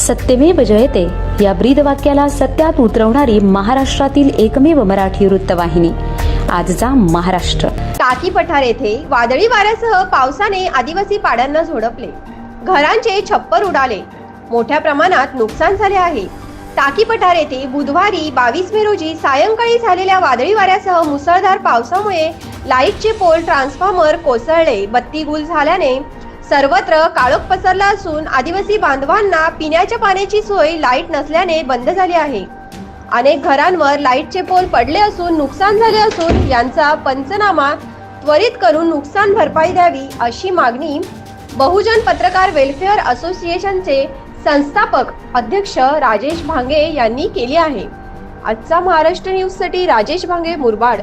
सत्यमेव जयते. या ब्रीद वाक्याला सत्यात उतरवणारी महाराष्ट्रातील एकमेव मराठी वृत्तवाहिनी. आजचा महाराष्ट्र. टाकी पठार येथे वादळी वाऱ्यासह पावसाने आदिवासी पाड्यांना झोडपले. घरांचे छप्पर उडाले. मोठ्या प्रमाणात नुकसान झाले आहे. टाकी पठार येथे बुधवारी बावीस मे रोजी सायंकाळी झालेल्या वादळी वाऱ्यासह मुसळधार पावसामुळे लाईटचे पोल ट्रान्सफॉर्मर कोसळले. बत्ती गुल झाल्याने सर्वत्र काळोख पसरला असून आदिवासी बांधवांना पिण्याच्या पाण्याची सोय लाइट नसल्याने बंद झाली आहे. अनेक घरांवर लाईटचे पोल पडले असून नुकसान झाले असून यांचा पंचनामा त्वरित करून नुकसान भरपाई द्यावी अशी मागणी बहुजन पत्रकार वेलफेअर असोसिएशनचे संस्थापक अध्यक्ष राजेश भांगे यांनी केली आहे. आजचा महाराष्ट्र न्यूजसाठी राजेश भांगे मुरबाड.